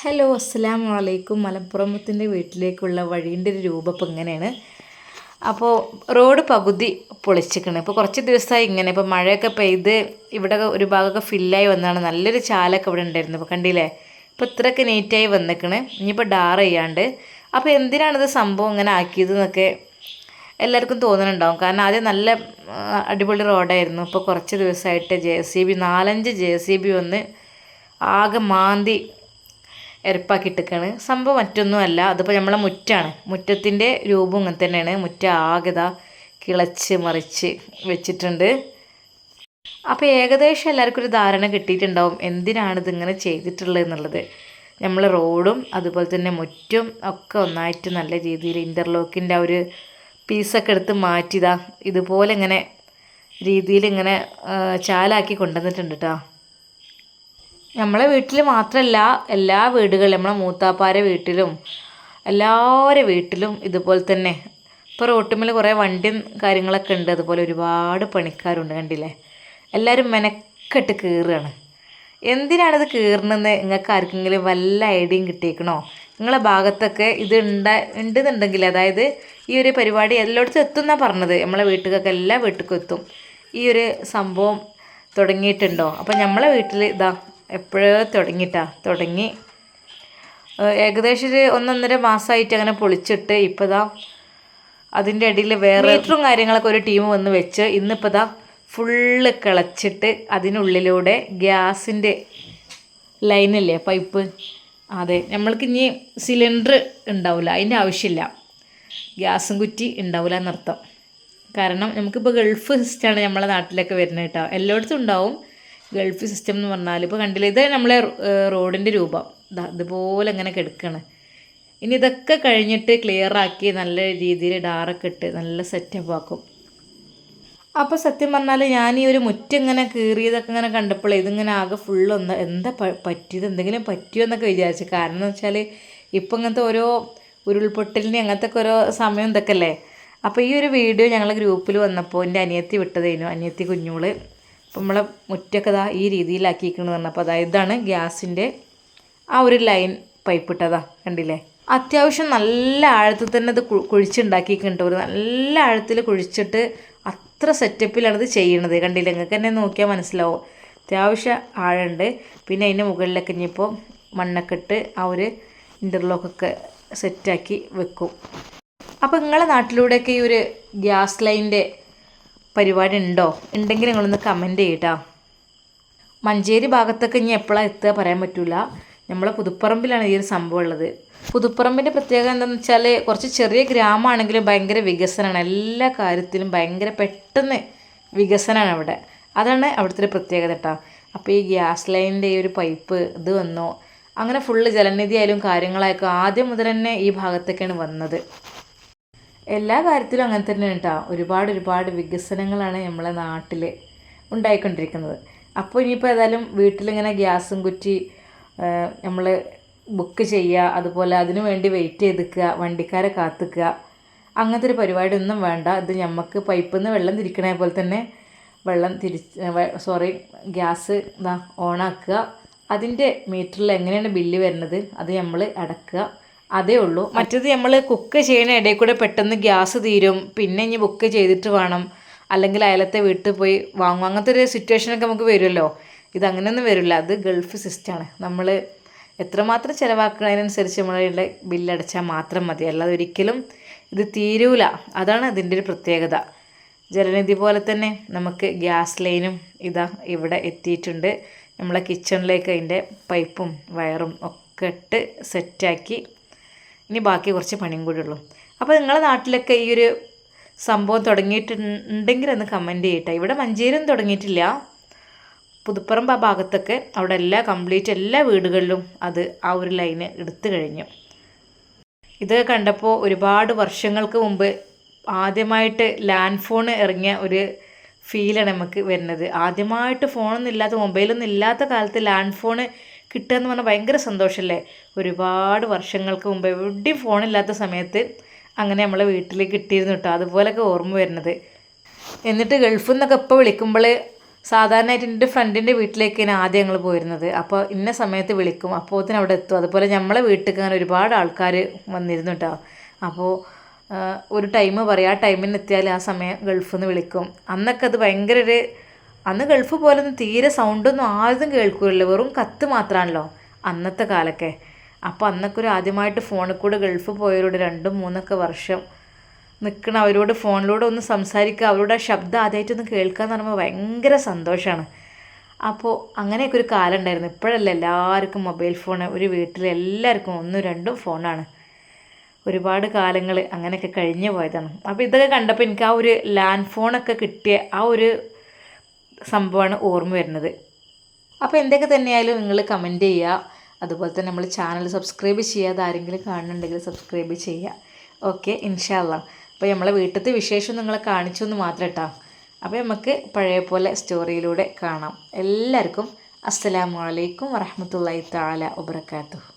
Hello അസ്സാം വലൈക്കും മലപ്പുറമത്തിന്റെ വീട്ടിലേക്കുള്ള വഴീന്റെ ഒരു രൂപം ഇപ്പം ഇങ്ങനെയാണ്. അപ്പോൾ റോഡ് പകുതി പൊളിച്ചിരിക്കണം. ഇപ്പോൾ കുറച്ച് ദിവസമായി ഇങ്ങനെ. ഇപ്പോൾ മഴയൊക്കെ പെയ്ത് ഇവിടെ ഒരു ഭാഗമൊക്കെ ഫില്ലായി വന്നതാണ്. നല്ലൊരു ചാലൊക്കെ ഇവിടെ ഉണ്ടായിരുന്നു. ഇപ്പോൾ കണ്ടില്ലേ? ഇപ്പോൾ ഇത്രയൊക്കെ നീറ്റായി വന്നിരിക്കണേ. ഇനിയിപ്പോൾ ഡാർ ചെയ്യാണ്ട്. അപ്പോൾ എന്തിനാണിത് സംഭവം ഇങ്ങനെ ആക്കിയത് എന്നൊക്കെ എല്ലാവർക്കും തോന്നുന്നുണ്ടാവും കാരണം ആദ്യം നല്ല അടിപൊളി റോഡായിരുന്നു. ഇപ്പോൾ കുറച്ച് ദിവസമായിട്ട് ജെ സി ബി നാലഞ്ച് ജെ സി ബി വന്ന് ആകെ മാന്തി എരപ്പാക്കിയിട്ടേക്കാണ് സംഭവം മറ്റൊന്നുമല്ല അതിപ്പോൾ നമ്മളെ മുറ്റാണ്. മുറ്റത്തിന്റെ രൂപം ഇങ്ങനെ തന്നെയാണ്. മുറ്റ ആകത കിളച്ച് മറിച്ച് വെച്ചിട്ടുണ്ട്. അപ്പോൾ ഏകദേശം എല്ലാവർക്കും ഒരു ധാരണ കിട്ടിയിട്ടുണ്ടാവും എന്തിനാണ് ഇതിങ്ങനെ ചെയ്തിട്ടുള്ളത് എന്നുള്ളത്. നമ്മൾ റോഡും അതുപോലെ തന്നെ മുറ്റും ഒക്കെ ഒന്നായിട്ട് നല്ല രീതിയിൽ ഇന്റർലോക്കിന്റെ ആ ഒരു പീസൊക്കെ എടുത്ത് മാറ്റിയതാ ഇതുപോലെ ഇങ്ങനെ രീതിയിൽ ഇങ്ങനെ ചാലാക്കി കൊണ്ടുവന്നിട്ടുണ്ട് കേട്ടോ നമ്മളെ വീട്ടിൽ മാത്രമല്ല എല്ലാ വീടുകളിലും നമ്മളെ മൂത്താപ്പാരെ വീട്ടിലും എല്ലാവരുടെ വീട്ടിലും ഇതുപോലെ തന്നെ. ഇപ്പോൾ റോട്ടുമ്മൽ കുറേ വണ്ടിയും കാര്യങ്ങളൊക്കെ ഉണ്ട്. അതുപോലെ ഒരുപാട് പണിക്കാരുണ്ട് കണ്ടില്ലേ? എല്ലാവരും മെനക്കെട്ട് കീറുകയാണ് എന്തിനാണിത് കീറണമെന്ന് നിങ്ങൾക്ക് ആർക്കെങ്കിലും വല്ല ഐഡിയയും കിട്ടിയേക്കണോ? നിങ്ങളെ ഭാഗത്തൊക്കെ ഇത് ഉണ്ട ഉണ്ടെന്നുണ്ടെങ്കിൽ അതായത് ഈ ഒരു പരിപാടി എല്ലായിടത്തും എത്തും എന്നാണ് പറഞ്ഞത്. നമ്മളെ വീട്ടിലൊക്കെ എല്ലാ വീട്ടിലും എത്തും. ഈ ഒരു സംഭവം തുടങ്ങിയിട്ടുണ്ടോ? അപ്പം നമ്മളെ വീട്ടിൽ ഇതാ എപ്പോഴോ തുടങ്ങിയിട്ടാ തുടങ്ങി. ഏകദേശം ഒരു ഒന്നൊന്നര മാസമായിട്ട് അങ്ങനെ പൊളിച്ചിട്ട് ഇപ്പോൾ ഇതാ അതിന്റെ ഇടയിൽ വേറെ മീറ്ററും കാര്യങ്ങളൊക്കെ ഒരു ടീം വന്ന് വെച്ച് ഇന്നിപ്പോൾ ഇതാ ഫുള്ള് കിളച്ചിട്ട് അതിനുള്ളിലൂടെ ഗ്യാസിന്റെ ലൈനല്ലേ പൈപ്പ്? അതെ നമ്മൾക്ക് ഇനി സിലിണ്ടർ ഉണ്ടാവില്ല അതിന്റെ ആവശ്യമില്ല. ഗ്യാസും കുറ്റി ഉണ്ടാവില്ല എന്നർത്ഥം. കാരണം നമുക്കിപ്പോൾ ഗൾഫ് സിസ്റ്റാണ് നമ്മളെ നാട്ടിലൊക്കെ വരുന്നത് കേട്ടോ. എല്ലായിടത്തും ഉണ്ടാവും. ഗൾഫ് സിസ്റ്റം എന്ന് പറഞ്ഞാൽ ഇപ്പോൾ കണ്ടില്ല ഇത് നമ്മളെ റോഡിന്റെ രൂപം. ഇതുപോലെ ഇങ്ങനെ കിടക്കണം. ഇനി ഇതൊക്കെ കഴിഞ്ഞിട്ട് ക്ലിയർ ആക്കി നല്ല രീതിയിൽ ഡാറൊക്കെ ഇട്ട് നല്ല സെറ്റപ്പ് ആക്കും. അപ്പോൾ സത്യം പറഞ്ഞാൽ ഞാൻ ഈ ഒരു മുറ്റം ഇങ്ങനെ കീറിയതൊക്കെ ഇങ്ങനെ കണ്ടപ്പോൾ ഇതിങ്ങനെ ആകെ ഫുള്ള് ഒന്ന് എന്താ പറ്റിയത്? എന്തെങ്കിലും പറ്റിയോ എന്നൊക്കെ വിചാരിച്ചു. കാരണം എന്ന് വെച്ചാൽ ഇപ്പം ഇങ്ങനത്തെ ഓരോ ഉരുൾപൊട്ടലിന് അങ്ങനത്തെ ഒക്കെ ഓരോ സമയം ഇതൊക്കെ അല്ലേ? അപ്പോൾ ഈ ഒരു വീഡിയോ ഞങ്ങൾ ഗ്രൂപ്പിൽ വന്നപ്പോൾ എന്റെ അനിയത്തി വിട്ടതേനു. അനിയത്തി കുഞ്ഞോൾ അപ്പം നമ്മളെ മുറ്റൊക്കെ ഇതാ ഈ രീതിയിലാക്കിയിരിക്കണമെന്ന് പറഞ്ഞപ്പോൾ അതായത് ഇതാണ് ഗ്യാസിന്റെ ആ ഒരു ലൈൻ പൈപ്പ് ഇട്ടതാ കണ്ടില്ലേ? അത്യാവശ്യം നല്ല ആഴത്തിൽ തന്നെ ഇത് കുഴിച്ചുണ്ടാക്കിയിട്ടുണ്ട് ഒരു നല്ല ആഴത്തിൽ കുഴിച്ചിട്ട് അത്ര സെറ്റപ്പിലാണ് ഇത് ചെയ്യണത് കണ്ടില്ലേ? നിങ്ങൾക്ക് തന്നെ നോക്കിയാൽ മനസ്സിലാവും. അത്യാവശ്യം ആഴമുണ്ട്. പിന്നെ അതിന്റെ മുകളിലൊക്കെ ഇനിയിപ്പോൾ മണ്ണൊക്കെ ഇട്ട് ആ ഒരു ഇന്റർലോക്കൊക്കെ സെറ്റാക്കി വെക്കും. അപ്പോൾ നിങ്ങളെ നാട്ടിലൂടെയൊക്കെ ഈ ഒരു ഗ്യാസ് ലൈനിന്റെ പരിപാടി ഉണ്ടോ ഉണ്ടെങ്കിൽ നിങ്ങളൊന്ന് കമന്റ് ചെയ്യട്ടോ. മഞ്ചേരി ഭാഗത്തൊക്കെ ഇനി എപ്പോഴാണ് എത്തുക പറയാൻ പറ്റില്ല നമ്മളെ പുതുപ്പറമ്പിലാണ് ഈ ഒരു സംഭവം ഉള്ളത്. പുതുപ്പറമ്പിന്റെ പ്രത്യേകത എന്താണെന്ന് വെച്ചാൽ കുറച്ച് ചെറിയ ഗ്രാമമാണെങ്കിലും ഭയങ്കര വികസനമാണ്. എല്ലാ കാര്യത്തിലും ഭയങ്കര പെട്ടെന്ന് വികസനമാണ് അവിടെ. അതാണ് അവിടുത്തെ ഒരു പ്രത്യേകത കേട്ടോ അപ്പോൾ ഈ ഗ്യാസ് ലൈനിന്റെ ഈ ഒരു പൈപ്പ് ഇത് വന്നോ. അങ്ങനെ ഫുള്ള് ജലനിധി ആയാലും കാര്യങ്ങളായാലും ആദ്യം മുതൽ തന്നെ ഈ ഭാഗത്തൊക്കെയാണ് വന്നത്. എല്ലാ കാര്യത്തിലും അങ്ങനെ തന്നെ കേട്ടോ. ഒരുപാട് ഒരുപാട് വികസനങ്ങളാണ് നമ്മളെ നാട്ടിൽ ഉണ്ടായിക്കൊണ്ടിരിക്കുന്നത്. അപ്പോൾ ഇനിയിപ്പോൾ ഏതായാലും വീട്ടിലിങ്ങനെ ഗ്യാസും കുറ്റി നമ്മൾ ബുക്ക് ചെയ്യുക അതുപോലെ അതിനു വേണ്ടി വെയിറ്റ് ചെയ്ത് വണ്ടിക്കാരെ കാത്തുക്കുക അങ്ങനത്തെ ഒരു പരിപാടി ഒന്നും വേണ്ട. ഇത് നമുക്ക് പൈപ്പിൽ നിന്ന് വെള്ളം തിരിക്കണ പോലെ തന്നെ വെള്ളം തിരിച്ച് സോറി ഗ്യാസ് ഇതാ ഓണാക്കുക. അതിന്റെ മീറ്ററിൽ എങ്ങനെയാണ് ബില്ല് വരുന്നത്? അത് നമ്മൾ അടക്കുക. അതേ ഉള്ളൂ. മറ്റത് നമ്മൾ കുക്ക് ചെയ്യുന്ന ഇടയിൽ കൂടെ പെട്ടെന്ന് ഗ്യാസ് തീരും. പിന്നെ ഇനി ബുക്ക് ചെയ്തിട്ട് വേണം. അല്ലെങ്കിൽ അയലത്തെ വീട്ടിൽ പോയി വാങ്ങും. അങ്ങനത്തെ ഒരു സിറ്റുവേഷനൊക്കെ നമുക്ക് വരുമല്ലോ. ഇത് വരില്ല. അത് ഗൾഫ് സിസ്റ്റമാണ് നമ്മൾ എത്രമാത്രം ചിലവാക്കുന്നതിനനുസരിച്ച് നമ്മളുടെ ബില്ലടച്ചാൽ മാത്രം മതി. അല്ലാതെ ഒരിക്കലും ഇത് തീരൂല. അതാണ് അതിന്റെ ഒരു പ്രത്യേകത. ജലനിധി പോലെ തന്നെ നമുക്ക് ഗ്യാസ് ലൈനും ഇതാ ഇവിടെ എത്തിയിട്ടുണ്ട്. നമ്മളെ കിച്ചണിലേക്ക് അതിന്റെ പൈപ്പും വയറും ഒക്കെ ഇട്ട് സെറ്റാക്കി ഇനി ബാക്കി കുറച്ച് പണിയും കൂടി ഉള്ളൂ. അപ്പോൾ നിങ്ങളുടെ നാട്ടിലൊക്കെ ഈ ഒരു സംഭവം തുടങ്ങിയിട്ടുണ്ടെങ്കിൽ ഒന്ന് കമന്റ് ചെയ്യട്ടെ. ഇവിടെ മഞ്ചേരിയും തുടങ്ങിയിട്ടില്ല. പുതുപ്പറമ്പ് ആ ഭാഗത്തൊക്കെ അവിടെ എല്ലാ കംപ്ലീറ്റ് എല്ലാ വീടുകളിലും അത് ആ ഒരു ലൈന് എടുത്തു കഴിഞ്ഞു. ഇത് കണ്ടപ്പോൾ ഒരുപാട് വർഷങ്ങൾക്ക് മുമ്പ് ആദ്യമായിട്ട് ലാൻഡ് ഫോൺ ഇറങ്ങിയ ഒരു ഫീലാണ് നമുക്ക് വരുന്നത്. ആദ്യമായിട്ട് ഫോണൊന്നും ഇല്ലാത്ത മൊബൈലൊന്നും ഇല്ലാത്ത കാലത്ത് ലാൻഡ് ഫോൺ കിട്ടുക എന്ന് പറഞ്ഞാൽ ഭയങ്കര സന്തോഷമല്ലേ? ഒരുപാട് വർഷങ്ങൾക്ക് മുമ്പ് എവിടെയും ഫോണില്ലാത്ത സമയത്ത് അങ്ങനെ നമ്മളെ വീട്ടിൽ കിട്ടിയിരുന്നു കേട്ടോ. അതുപോലൊക്കെ ഓർമ്മ വരുന്നത്. എന്നിട്ട് ഗൾഫിൽ നിന്നൊക്കെ ഇപ്പോൾ വിളിക്കുമ്പോൾ സാധാരണയായിട്ട് എന്റെ ഫ്രണ്ടിന്റെ വീട്ടിലേക്കാണ് ആദ്യം ഞങ്ങൾ പോയിരുന്നത്. അപ്പോൾ ഇന്ന സമയത്ത് വിളിക്കും. അപ്പോൾ അതിന് അവിടെ എത്തും. അതുപോലെ നമ്മളെ വീട്ടിലേക്ക് അങ്ങനെ ഒരുപാട് ആൾക്കാർ വന്നിരുന്നു കേട്ടോ. അപ്പോൾ ഒരു ടൈം പറയും. ആ ടൈമിന് എത്തിയാൽ ആ സമയം ഗൾഫിൽ നിന്ന് വിളിക്കും. അന്നൊക്കെ അത് ഭയങ്കര ഒരു അന്ന് ഗൾഫ് പോലൊന്നും തീരെ സൗണ്ടൊന്നും ആരും കേൾക്കില്ല. വെറും കത്ത് മാത്രമാണല്ലോ അന്നത്തെ കാലൊക്കെ. അപ്പോൾ അന്നൊക്കെ ഒരു ആദ്യമായിട്ട് ഫോണിൽ കൂടെ ഗൾഫ് പോയവരോട് രണ്ടും മൂന്നൊക്കെ വർഷം നിൽക്കണം അവരോട് ഫോണിലൂടെ ഒന്ന് സംസാരിക്കുക അവരുടെ ശബ്ദം ആദ്യമായിട്ടൊന്ന് കേൾക്കുക എന്ന് പറയുമ്പോൾ ഭയങ്കര സന്തോഷമാണ് അപ്പോൾ അങ്ങനെയൊക്കെ ഒരു കാലം ഉണ്ടായിരുന്നു. ഇപ്പോഴല്ല എല്ലാവർക്കും മൊബൈൽ ഫോൺ ഒരു വീട്ടിൽ എല്ലാവർക്കും ഒന്നും രണ്ടും ഫോണാണ് ഒരുപാട് കാലങ്ങൾ അങ്ങനെയൊക്കെ കഴിഞ്ഞു പോയതാണ്. അപ്പോൾ ഇതൊക്കെ കണ്ടപ്പോൾ എനിക്ക് ആ ഒരു ലാൻഡ് ഫോണൊക്കെ കിട്ടിയ ആ ഒരു സംഭവമാണ് ഓർമ്മ വരുന്നത്. അപ്പോൾ എന്തൊക്കെ തന്നെയായാലും നിങ്ങൾ കമന്റ് ചെയ്യുക. അതുപോലെ തന്നെ നമ്മൾ ചാനൽ സബ്സ്ക്രൈബ് ചെയ്യാതെ ആരെങ്കിലും കാണുന്നുണ്ടെങ്കിൽ സബ്സ്ക്രൈബ് ചെയ്യുക. ഓക്കെ ഇൻഷാല്ല അപ്പോൾ നമ്മളെ വീട്ടിലത്തെ വിശേഷം നിങ്ങളെ കാണിച്ചു എന്ന് മാത്രം കേട്ടോ. അപ്പോൾ നമുക്ക് പഴയ പോലെ സ്റ്റോറിയിലൂടെ കാണാം. എല്ലാവർക്കും അസ്സലാമു അലൈക്കും വറഹമത്തല്ലാഹി താല വബർക്കാത്തു